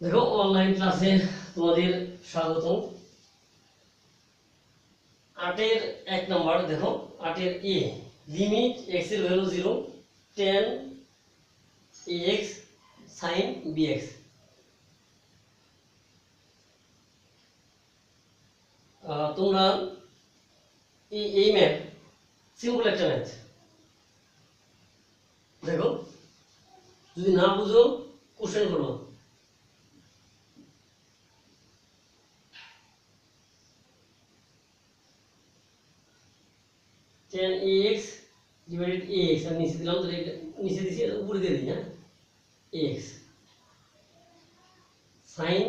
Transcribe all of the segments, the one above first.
দেখো অনলাইন ক্লাসে তোমাদের স্বাগত আটের এক নম্বর দেখো, আটের এ লিমিট এক্সের value zero tan x sine b x তোমরা এই ম্যাথ সিম্পল একটা ম্যাথ দেখো, যদি না বুঝো কোশ্চেন করব এ এক্স ডিভাইডেড এক্স আমি নিচে দিলাম তাহলে নিচে দিছি উপরে দিয়ে দিই হ্যাঁ সাইন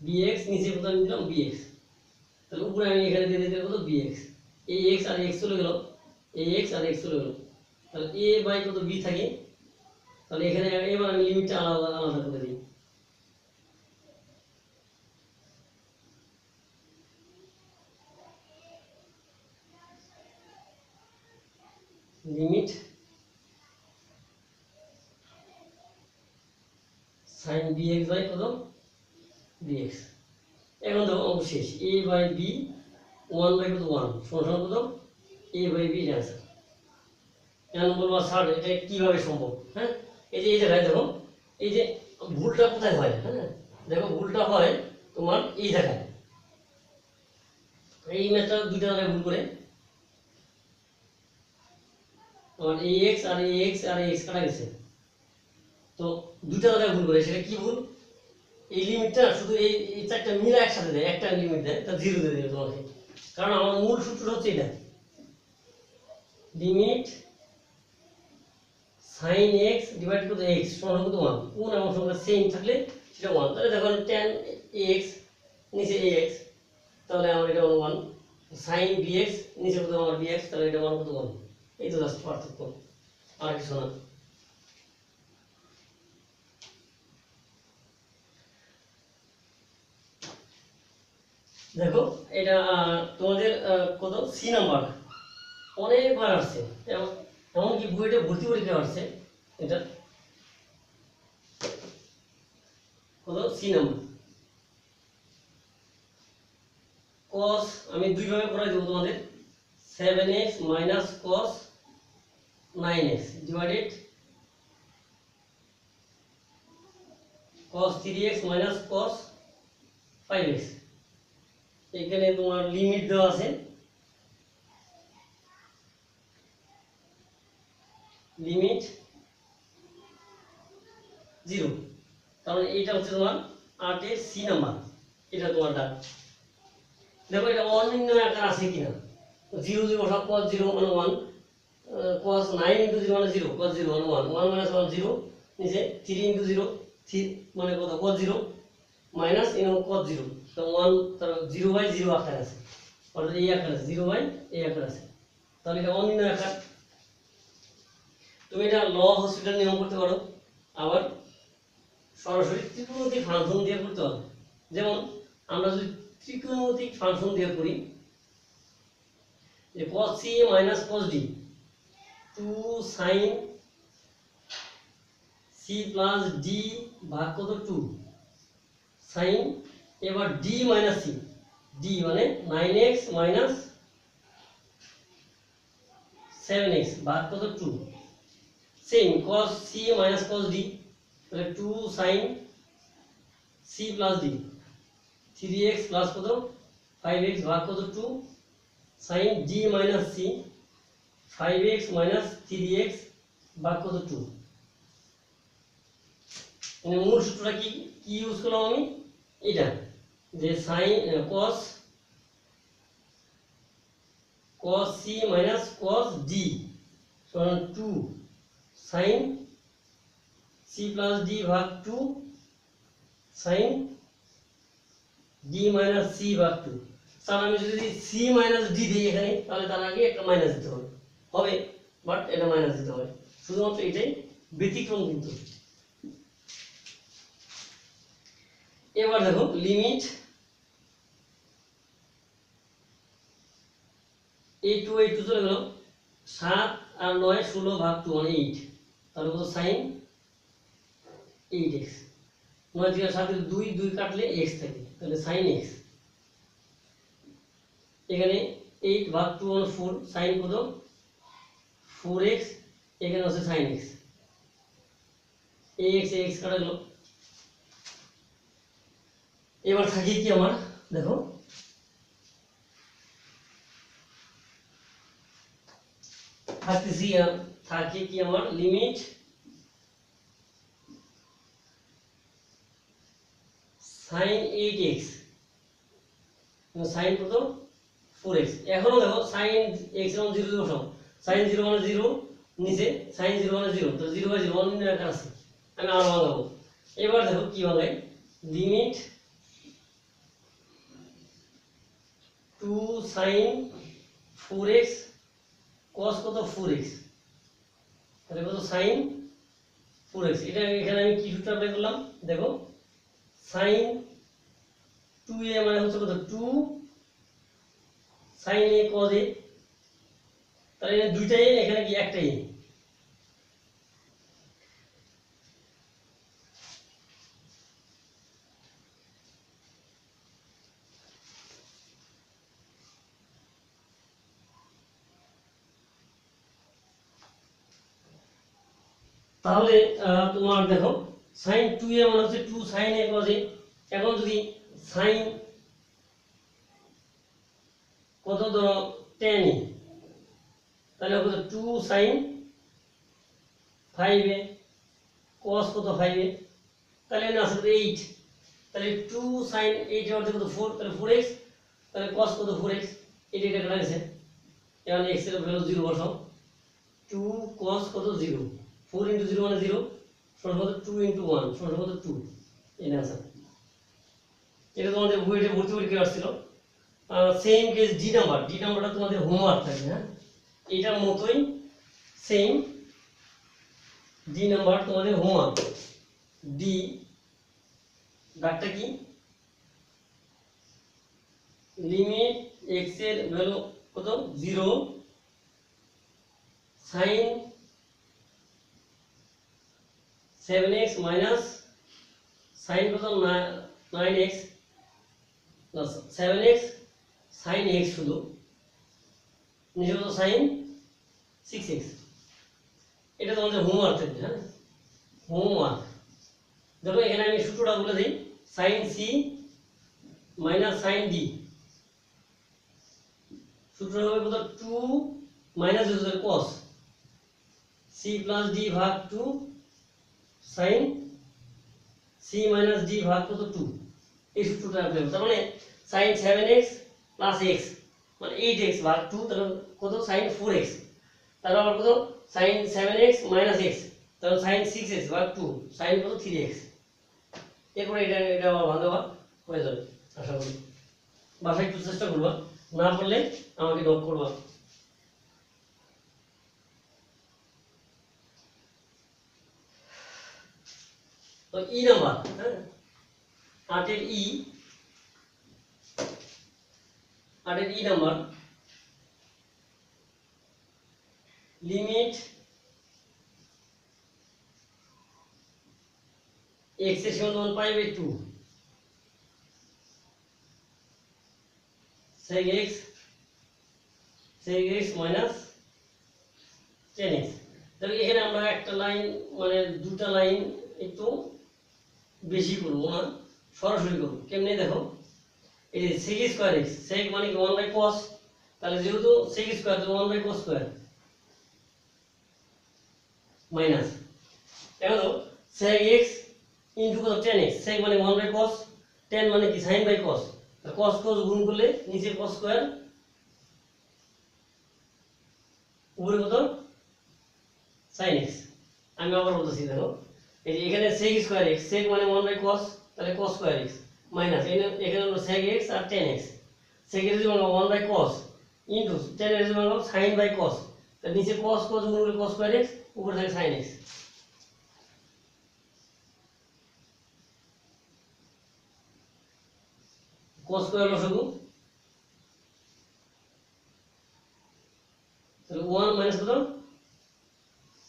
বি এক্স নিচে আমি দিলাম এক্স তাহলে উপরে আমি এখানে দিয়ে দিতে কত এ এক্স আর এক্স চলে গেল এক্স আর এক্স চলে গেল তাহলে এ বাই কত বি থাকে তাহলে এখানে এবার আমি লিমিটটা আলাদা আলাদা করে দিই লিমিট সাইন এক্স বাই কত এক্স এখন দেখো অঙ্ক শেষ a by b one by কত ওয়ান সমান কত এ বাই বি অ্যান্সার এখন বলব স্যার এটা কীভাবে সম্ভব? হ্যাঁ? এই যে, এই জায়গায় দেখো, এই যে ভুলটা কোথায় হয়? হ্যাঁ? দেখো, ভুলটা হয় তোমার এই জায়গায়। এই ম্যাথটা দুইটা জায়গায় ভুল করে তোমার এই এক্স আর এই এক্স আর এই এক্স কাটা গেছে। তো দুইটা জায়গায় ভুল করে, সেটা কি ভুল? এই লিমিটটা শুধু এই এই চারটা মিলে একসাথে দেয়, একটা লিমিট দেয়, তা জিরো দিয়ে দেবে তোমাকে। কারণ আমার মূল সূত্র হচ্ছে এটা। লিমিট সাইন এক্স ডিভাইড কত এক্স সমান কত ওয়ান কোন এবং সংখ্যা সেম থাকলে সেটা ওয়ান তাহলে দেখুন টেন এক্স নিচে এক্স তাহলে আমার এটা ওয়ান সাইন বি এক্স নিচে কত আমার বি এক্স তাহলে এটা ওয়ান কত ওয়ান এই তো জাস্ট পার্থক্য, আর কিছু না। দেখো, এটা তোমাদের কত সি নাম্বার অনেকবার আসছে। এমন- এমনকি বইটা ভর্তি পরীক্ষা আসছে। এটা কত সি নাম্বার কস আমি দুইভাবে করাই দেবো তোমাদের। Seven x minus cos cos three x minus cos five x এখানে তোমার লিমিট দেওয়া আছে। লিমিট জিরো তাহলে এটা হচ্ছে তোমার আটের সি নাম্বার এটা তোমার ডাক দেখো এটা অনির্ণয় আকার আছে কিনা। জিরো জিরো সব কস জিরো মানে one cos nine into zero মানে জিরো কস জিরো মানে one one minus one zero নিচে থ্রি ইন্টু জিরো থ্রি মানে কত? Cos zero minus in cos zero তো ওয়ান তার জিরো বাই জিরো আকার আছে। অর্থাৎ এই আকার আছে জিরো বাই এই আকার আছে। তাহলে এটা অনির্ণয় আকার। তুমি এটা ল হসপিটাল নিয়ম করতে পারো। আবার সরাসরি ত্রিকোণমিতিক ফাংশন দিয়ে করতে পারো যেমন আমরা যদি ত্রিকোণমিতিক ফাংশন দিয়ে করি, যে cos minus cos d two sine c plus d ভাগ কত? টু সাইন এবার ডি মাইনাস সি ডি মানে nine x minus seven x ভাগ কত? Two same cos c minus cos d তাহলে two sine c plus d three x plus কত? Five x ভাগ কত? Two sine d minus c five x minus three x ভাগ কত two মানে মূল সূত্রটা কি? কি ইউজ করলাম আমি? এটা যে sine cos cos c minus cos d সমান two sine c plus d ভাগ two sine d minus c ভাগ টু স্যার আমি যদি c মাইনাস d দিই এখানে, তাহলে তার আগে একটা মাইনাস দিতে হবে। হবে বাট এটা মাইনাস দিতে হবে। শুধুমাত্র এটাই ব্যতিক্রম কিন্তু। এবার দেখো লিমিট এই টু এই টু চলে গেল। সাত আর নয়, ষোলো ভাগ টু মানে এইট তাহলে কত? সাইন এইট এক্স নয় থেকে সাত দুই দুই কাটলে এক্স থাকে। তাহলে সাইন এক্স এখানে এইট ভাগ টু ওয়ান ফোর সাইন কত? ফোর এক্স এখানে হচ্ছে সাইন এক্স এই এক্স এক্স কাটা এবার থাকে কি আমার? দেখো। থাকতেছি কি আমার? Limit sine eight x sine কত? ফোর এক্স এখনও দেখো সাইন এক্স এবং জিরো সাইন জিরো মানে জিরো, নিচে সাইন জিরো মানে জিরো। তো জিরো বাই জিরো অন্য একটা আছে। আমি আর ভাঙাবো এবার দেখো কি ভাঙাই limit two sine four x cos কত ফোর এক্স তাহলে কত সাইন ফোর এক্স এটা এখানে আমি কি সূত্র অ্যাপ্লাই করলাম? দেখো সাইন টু এ মানে হচ্ছে কত? Two sine a cos a তাহলে দুইটাই এখানে কি একটাই তাহলে তোমার দেখো সাইন টু এ মানে হচ্ছে টু সাইন এ কজ এখন যদি সাইন কত ধরো টেন এ? তাহলে কত two sine five a cos কত ফাইভ এ তাহলে এখানে আসলে এইট তাহলে টু সাইন এইট এর কত? ফোর তাহলে ফোর এক্স তাহলে কস কত? ফোর এক্স এইটা এটা কাটা গেছে। এখানে এক্সের ভ্যালু জিরো বসাও। টু কস কত? জিরো ফোর ইন্টু জিরো মানে জিরো সমান কত? টু ইন্টু ওয়ান সমান কত? টু এই অ্যান্সার এটা তোমাদের বইটা ভর্তি পরীক্ষা আসছিল same case d number d নাম্বারটা তোমাদের হোমওয়ার্ক থাকবে হ্যাঁ? এটার মতোই সেম ডি নাম্বার তোমাদের হোমওয়ার্ক ডি ডাকটা কি? লিমিট এক্সের ভ্যালু কত? Zero sine seven x minus sine কত? Nine x seven x sine x শুধু। নিচে কত সাইন সিক্স এক্স এটা তোমাদের হোমওয়ার্ক থাকবে হ্যাঁ? হোমওয়ার্ক দেখো এখানে আমি সূত্রটা বলে দিই sine c minus sine d সূত্র হবে কত? Two minus cos c plus d ভাগ two sine c minus d ভাগ কত? টু এই সূত্রটা। তার মানে sine seven x plus x মানে সাইন ফোর এক্স সাইন তাহলে সাইন সাইন কত? একটু চেষ্টা করবা, না পারলে আমাকে নক করবা। তো ই নাম্বার হ্যাঁ? আটের ই আটের ই নাম্বার লিমিট এক্সের সমান one pi by two sec x sec x minus tan x তাহলে এখানে আমরা একটা লাইন মানে দুটা লাইন একটু বেশি করব না, সরাসরি করব। কেমনি দেখো? এই যে sec স্কোয়ার এক্স sec মানে কি ওয়ান বাই কস তাহলে যেহেতু sec স্কোয়ার তো one by cos square minus এখন sec x ইন্টু কত? টেন এক্স sec মানে ওয়ান বাই কস টেন মানে কি? সাইন বাই কস কস কস গুণ করলে নিচে কস স্কোয়ার উপরে কত? সাইন এক্স আমি আবার বলতেছি, দেখো। এই যে এখানে সেক স্কোয়ার এক্স সেক মানে ওয়ান বাই কস তাহলে কস স্কোয়ার এক্স মাইনাস এখানে হলো সেক এক্স আর টেন এক্স সেক এর যদি one by cos into tan এর যদি সাইন বাই কস তাহলে নিচে কস কস গুণ করলে কস স্কোয়ার এক্স উপরে থাকে সাইন এক্স cos স্কয়ার লসাগু তাহলে 1 মাইনাস কত?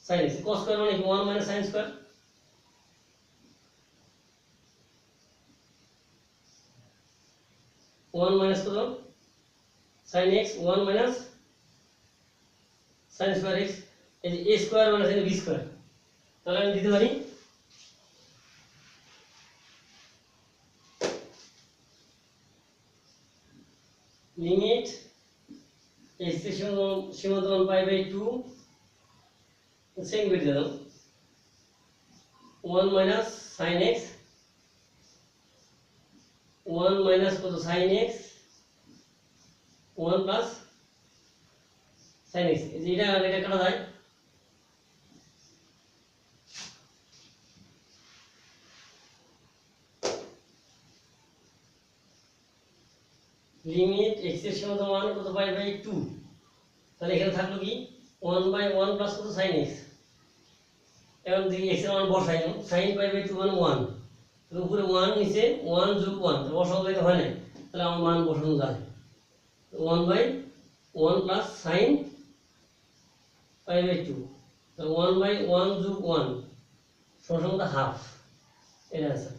sin x cos স্কয়ার মানে কি? 1 minus sin square one minus কত sine x one minus sine square x এই যে a square minus b square তাহলে আমি দিতে পারি। লিমিট এক্সের সীমা- সীমান্ত মান পাই বাই টু সেম কেটে দিলাম। One minus sine x one minus কত? Sine x one plus sine x এটা এটা কাটা যায়। লিমিট এক্সের সীমান্ত মান কত? পাই বাই টু তাহলে এখানে থাকল কি? ওয়ান বাই ওয়ান প্লাস কত? সাইন এক্স এখন দেখি এক্সের মান বসাই সাইন পাই বাই টু মানে ওয়ান উপরে ওয়ান নিচে ওয়ান যোগ ওয়ান বসানো দিতে হয় না তাহলে আমার মান বসানো যায় one by one plus sine pi by two তাহলে ওয়ান বাই ওয়ান যোগ ওয়ান সমান হাফ এটা আছে।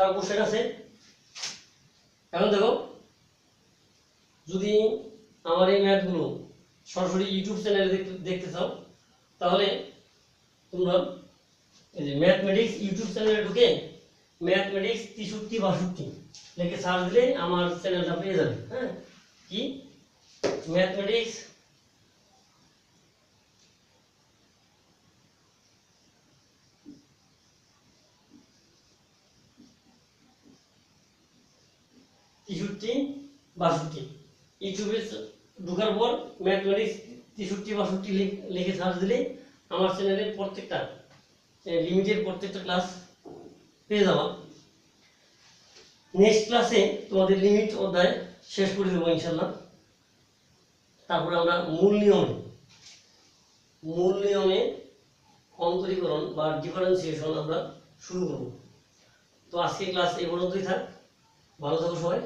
কার কোশ্চেন আছে। এখন দেখো, যদি আমার এই ম্যাথগুলো সরাসরি ইউটিউব চ্যানেলে দেখতে চাও, তাহলে তোমরা এই যে ম্যাথমেটিক্স ইউটিউব চ্যানেলে ঢুকে ম্যাথমেটিক্স তেষট্টি, বাষট্টি লিখে সার্চ দিলে আমার চ্যানেলটা পেয়ে যাবে। হ্যাঁ কি? ম্যাথমেটিক্স তেষট্টি, বাষট্টি। ইউটিউবে ঢোকার পর ম্যাথমেটিক্স তেষট্টি, বাষট্টি লিখ- সার্চ দিলে আমার চ্যানেলের প্রত্যেকটা লিমিটেড প্রত্যেকটা ক্লাস পেয়ে যাওয়া নেক্সট ক্লাসে তোমাদের লিমিট অধ্যায় শেষ করে দেবো ইনশাল্লাহ। তারপরে আমরা মূল নিয়মে মূল নিয়মে অন্তরীকরণ বা ডিফারেন্সিয়েশন আমরা শুরু করব। তো আজকে ক্লাস এই পর্যন্তই থাক। ভালো থাকো সবাই।